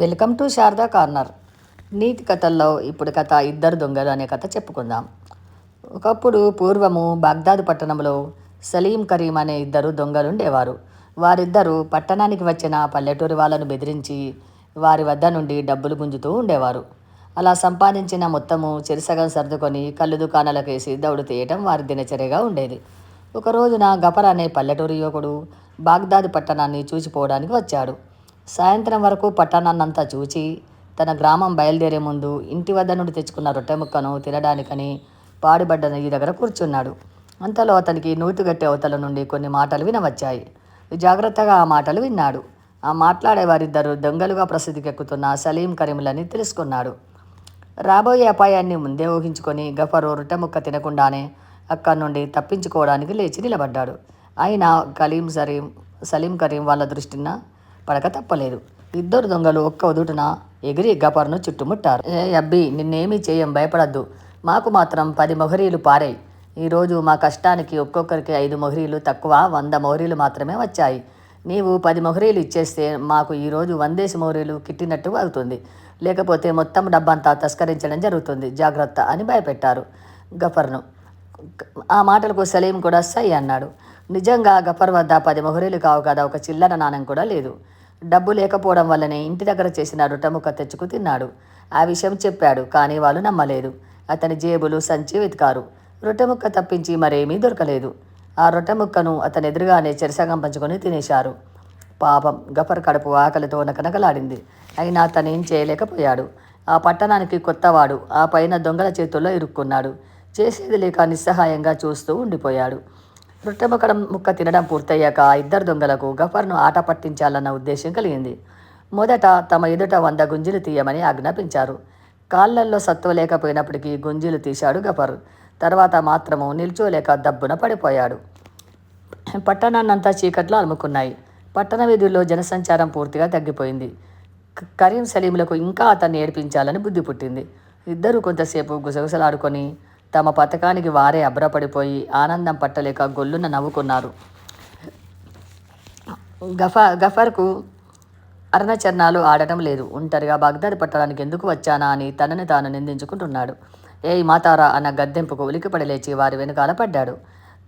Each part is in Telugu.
Welcome to Sharada corner. నీతి కథల్లో ఇప్పుడు కథ ఇద్దరు దొంగలు అనే కథ చెప్పుకుందాం. ఒకప్పుడు పూర్వము బాగ్దాద్ పట్టణంలో సలీం కరీం అనే ఇద్దరు దొంగలు ఉండేవారు వారిద్దరూ పట్టణానికి వచ్చిన పల్లెటూరి వాళ్ళను బెదిరించి వారి వద్ద నుండి డబ్బులు గుంజుతూ ఉండేవారు. అలా సంపాదించిన మొత్తము చెరిసగం సర్దుకొని కళ్ళు దుకాణాలకేసి దౌడు తీయటం వారి దినచర్యగా ఉండేది. ఒక రోజున గపర్ అనే పల్లెటూరి యువకుడు బాగ్దాద్ పట్టణాన్ని చూసిపోవడానికి వచ్చాడు. సాయంత్రం వరకు పట్టణాన్నంతా చూచి తన గ్రామం బయలుదేరే ముందు ఇంటి వద్ద నుండి తెచ్చుకున్న రొట్టె ముక్కను తినడానికని పాడుబడ్డ ఈ దగ్గర కూర్చున్నాడు. అంతలో అతనికి నూతుగట్టే అవతల నుండి కొన్ని మాటలు వినవచ్చాయి. జాగ్రత్తగా ఆ మాటలు విన్నాడు. ఆ మాట్లాడే వారిద్దరూ దొంగలుగా ప్రసిద్ధికెక్కుతున్న సలీం కరీములని తెలుసుకున్నాడు. రాబోయే అపాయాన్ని ముందే ఊహించుకొని గఫరు రొట్టె ముక్క తినకుండానే అక్కడి నుండి తప్పించుకోవడానికి లేచి నిలబడ్డాడు. అయినా కలీం సలీం సలీం కరీం వాళ్ళ దృష్టిన పడక తప్పలేదు. ఇద్దరు దొంగలు ఒక్క ఉదుటున ఎగిరి గపర్ను చుట్టుముట్టారు. ఏ అబ్బి నిన్నేమీ చేయం భయపడద్దు. మాకు మాత్రం పది మొహరీలు పారాయి ఈరోజు మా కష్టానికి ఒక్కొక్కరికి ఐదు మొహరీలు తక్కువ వంద మొహరీలు మాత్రమే వచ్చాయి. నీవు పది మొహరీలు ఇచ్చేస్తే మాకు ఈరోజు వందేసి మొహరీలు కిట్టినట్టు అవుతుంది. లేకపోతే మొత్తం డబ్బంతా తస్కరించడం జరుగుతుంది. జాగ్రత్త అని భయపెట్టారు గఫర్ను ఆ మాటలకు సలీం కూడా సై అన్నాడు. నిజంగా గఫర్ వద్ద పది మొహరీలు కావు కదా ఒక చిల్లర నాణం కూడా లేదు. డబ్బు లేకపోవడం వల్లనే ఇంటి దగ్గర చేసిన రొట్టెముక్క తెచ్చుకు తిన్నాడు. ఆ విషయం చెప్పాడు కానీ వాళ్ళు నమ్మలేదు. అతని జేబులు సంచి వెతికారు. రొట్టెముక్క తప్పించి మరేమీ దొరకలేదు. ఆ రొట్టెముక్కను అతని ఎదురుగానే చెరసగం పంచుకొని తినేశారు. పాపం గఫర్ కడుపు ఆకలితో నకనకలాడింది. అయినా ఏం చేయలేకపోయాడు. ఆ పట్టణానికి కొత్తవాడు ఆ పైన దొంగల చేతుల్లో ఇరుక్కున్నాడు. చేసేది లేక నిస్సహాయంగా చూస్తూ ఉండిపోయాడు. రొట్టె ముక్క తినడం పూర్తయ్యాక ఇద్దరు దొంగలకు గఫర్ను ఆట పట్టించాలన్న ఉద్దేశం కలిగింది. మొదట తమ ఎదుట వంద గుంజీలు తీయమని ఆజ్ఞాపించారు. కాళ్ళల్లో సత్వ లేకపోయినప్పటికీ గుంజీలు తీశాడు గఫర్. తర్వాత మాత్రము నిల్చోలేక దబ్బున పడిపోయాడు. పట్టణాన్నంతా చీకట్లో అలుముకున్నాయి. పట్టణ వీధుల్లో జనసంచారం పూర్తిగా తగ్గిపోయింది. కరీం సలీంలకు ఇంకా అతన్ని ఏడిపించాలని బుద్ధి పుట్టింది. ఇద్దరు కొంతసేపు గుసగుసలాడుకొని తమ పథకానికి వారే అబ్రపడిపోయి ఆనందం పట్టలేక గొల్లున నవ్వుకున్నారు. గఫా గఫర్కు అరణచరణాలు ఆడటం లేదు. ఒంటరిగా బాగ్దాది పట్టడానికి ఎందుకు వచ్చానా అని తనని తాను నిందించుకుంటున్నాడు. ఏయ్ మాతారా అన్న గద్దెంపుకు ఉలికిపడి లేచి వారి వెనుకాల పడ్డాడు.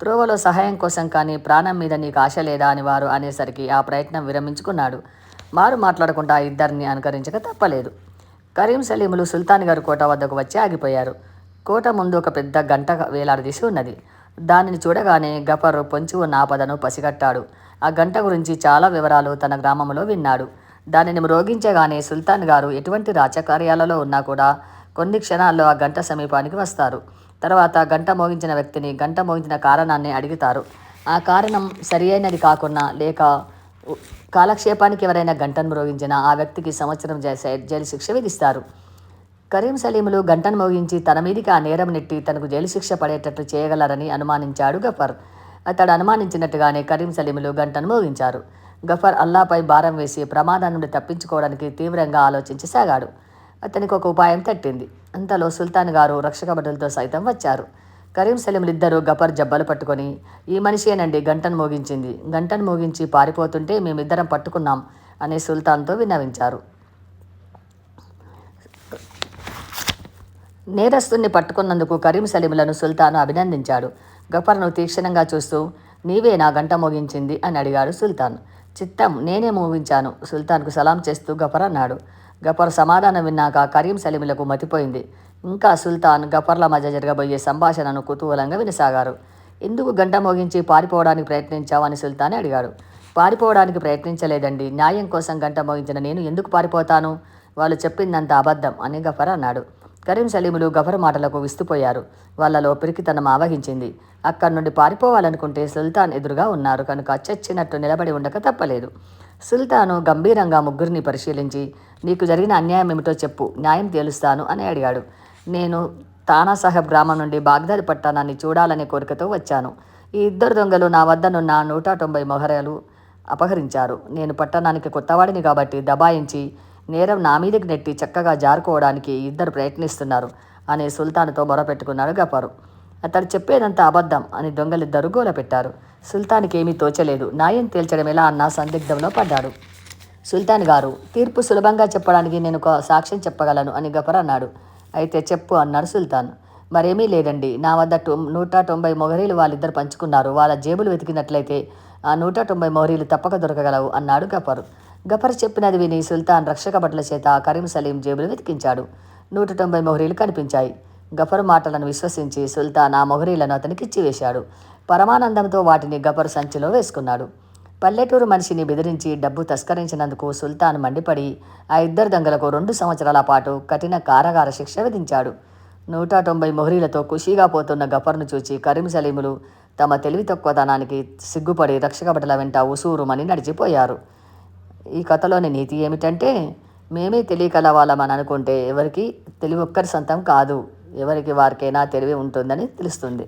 త్రోవలో సహాయం కోసం కానీ ప్రాణం మీద నీకు ఆశ లేదా అని వారు అనేసరికి ఆ ప్రయత్నం విరమించుకున్నాడు. మారు మాట్లాడకుండా ఇద్దరిని అనుకరించక తప్పలేదు. కరీం సలీములు సుల్తాన్ గారి కోట వద్దకు వచ్చి ఆగిపోయారు. కోట ముందు ఒక పెద్ద గంట వేలాడదీసి ఉన్నది. దానిని చూడగానే గఫర్ పొంచి ఉన్న ఆపదను పసిగట్టాడు. ఆ గంట గురించి చాలా వివరాలు తన గ్రామంలో విన్నాడు. దానిని మ్రోగించగానే సుల్తాన్ గారు ఎటువంటి రాజకార్యాలలో ఉన్నా కూడా కొన్ని క్షణాల్లో ఆ గంట సమీపానికి వస్తారు. తర్వాత గంట మోగించిన వ్యక్తిని గంట మోగించిన కారణాన్ని అడుగుతారు. ఆ కారణం సరి అయినది లేక కాలక్షేపానికి ఎవరైనా గంటను మ్రోగించినా ఆ వ్యక్తికి సంవత్సరం జై- జైలు శిక్ష విధిస్తారు. కరీం సలీములు గంటను మోగించి తన మీదికి ఆ నేరం నెట్టి తనకు జైలు శిక్ష పడేటట్లు చేయగలరని అనుమానించాడు గఫర్. అతడు అనుమానించినట్టుగానే కరీం సలీములు గంటను మోగించారు. గఫర్ అల్లాపై భారం వేసి ప్రమాదం నుండి తప్పించుకోవడానికి తీవ్రంగా ఆలోచించసాగాడు అతనికి ఒక ఉపాయం తట్టింది. అంతలో సుల్తాన్ గారు రక్షక భటులతో సైతం వచ్చారు. కరీం సలీములు గఫర్ జబ్బలు పట్టుకొని ఈ మనిషేనండి గంటను మోగించింది. గంటను మోగించి పారిపోతుంటే మేమిద్దరం పట్టుకున్నాం అని సుల్తాన్తో విన్నవించారు. నేరస్తుని పట్టుకున్నందుకు కరీం సలీములను సుల్తాను అభినందించాడు. గఫర్ను తీక్షణంగా చూస్తూ నీవే నా గంట మోగించింది అని అడిగాడు సుల్తాన్. చిత్తం నేనే మోగించాను సుల్తాన్కు సలాం చేస్తూ గఫర్ అన్నాడు. గఫర్ సమాధానం విన్నాక కరీం సలీములకు మతిపోయింది. ఇంకా సుల్తాన్ గఫర్ల మధ్య జరగబోయే సంభాషణను కుతూహలంగా వినసాగారు. ఎందుకు గంట మోగించి పారిపోవడానికి ప్రయత్నించావని సుల్తాన్ అడిగాడు. పారిపోవడానికి ప్రయత్నించలేదండి. న్యాయం కోసం గంట మోగించిన నేను ఎందుకు పారిపోతాను? వాళ్ళు చెప్పిందంత అబద్ధం అని గఫర్ అన్నాడు. కరీం సలీములు గఫర్ మాటలకు విస్తుపోయారు. వాళ్ళలో పిరికితనం ఆవహించింది. అక్కడి నుండి పారిపోవాలనుకుంటే సుల్తాన్ ఎదురుగా ఉన్నారు. కనుక చచ్చినట్టు నిలబడి ఉండక తప్పలేదు. సుల్తాను గంభీరంగా ముగ్గురిని పరిశీలించి నీకు జరిగిన అన్యాయం ఏమిటో చెప్పు. న్యాయం తేలుస్తాను అని అడిగాడు. నేను తానా సాహెబ్ గ్రామం నుండి బాగ్దాద్ పట్టణాన్ని చూడాలనే కోరికతో వచ్చాను. ఈ ఇద్దరు దొంగలు నా వద్దనున్న నూట తొంభై మొహరాలు అపహరించారు. నేను పట్టణానికి కొత్తవాడిని కాబట్టి దబాయించి నేరం నా మీదకి నెట్టి చక్కగా జారుకోవడానికి ఇద్దరు ప్రయత్నిస్తున్నారు అని సుల్తాన్తో మొరపెట్టుకున్నాడు గఫరు అతడు చెప్పేదంతా అబద్ధం అని దొంగలిద్దరూ గోల పెట్టారు సుల్తాన్కి ఏమీ తోచలేదు. న్యాయం తేల్చడం ఎలా అన్న సందిగ్ధంలో పడ్డాడు. సుల్తాన్ గారు తీర్పు సులభంగా చెప్పడానికి నేను ఒక సాక్ష్యం చెప్పగలను అని గఫర్ అన్నాడు. అయితే చెప్పు అన్నాడు సుల్తాన్. మరేమీ లేదండి. నా వద్ద నూట తొంభై మొగరీలు వాళ్ళిద్దరు పంచుకున్నారు. వాళ్ళ జేబులు వెతికినట్లయితే ఆ నూట తొంభై మొగరీలు తప్పక దొరకగలవు అన్నాడు గఫరు గఫర్ చెప్పినది విని సుల్తాన్ రక్షక భటుల చేత కరీం సలీం జేబులు వెతికించాడు. నూట తొంభై మొహరీలు కనిపించాయి. గఫర్ మాటలను విశ్వసించి సుల్తాన్ ఆ మొహరీలను అతనికి ఇచ్చివేశాడు. పరమానందంతో వాటిని గఫర్ సంచిలో వేసుకున్నాడు. పల్లెటూరు మనిషిని బెదిరించి డబ్బు తస్కరించినందుకు సుల్తాన్ మండిపడి ఆ ఇద్దరు దొంగలకు రెండు సంవత్సరాల పాటు కఠిన కారాగార శిక్ష విధించాడు. నూట తొంభై మొహరీలతో ఖుషీగా పోతున్న గఫర్ను చూచి కరీం సలీములు తమ తెలివి తక్కువతనానికి సిగ్గుపడి రక్షక భటల వెంట ఉసూరుమని నడిచిపోయారు. ఈ కథలోని నీతి ఏమిటంటే మేమే తెలియకల వాళ్ళమని అనుకుంటే ఎవరికి తెలివి ఒక్కరి సొంతం కాదు. ఎవరికి వారికైనా తెలివి ఉంటుందని తెలుస్తుంది.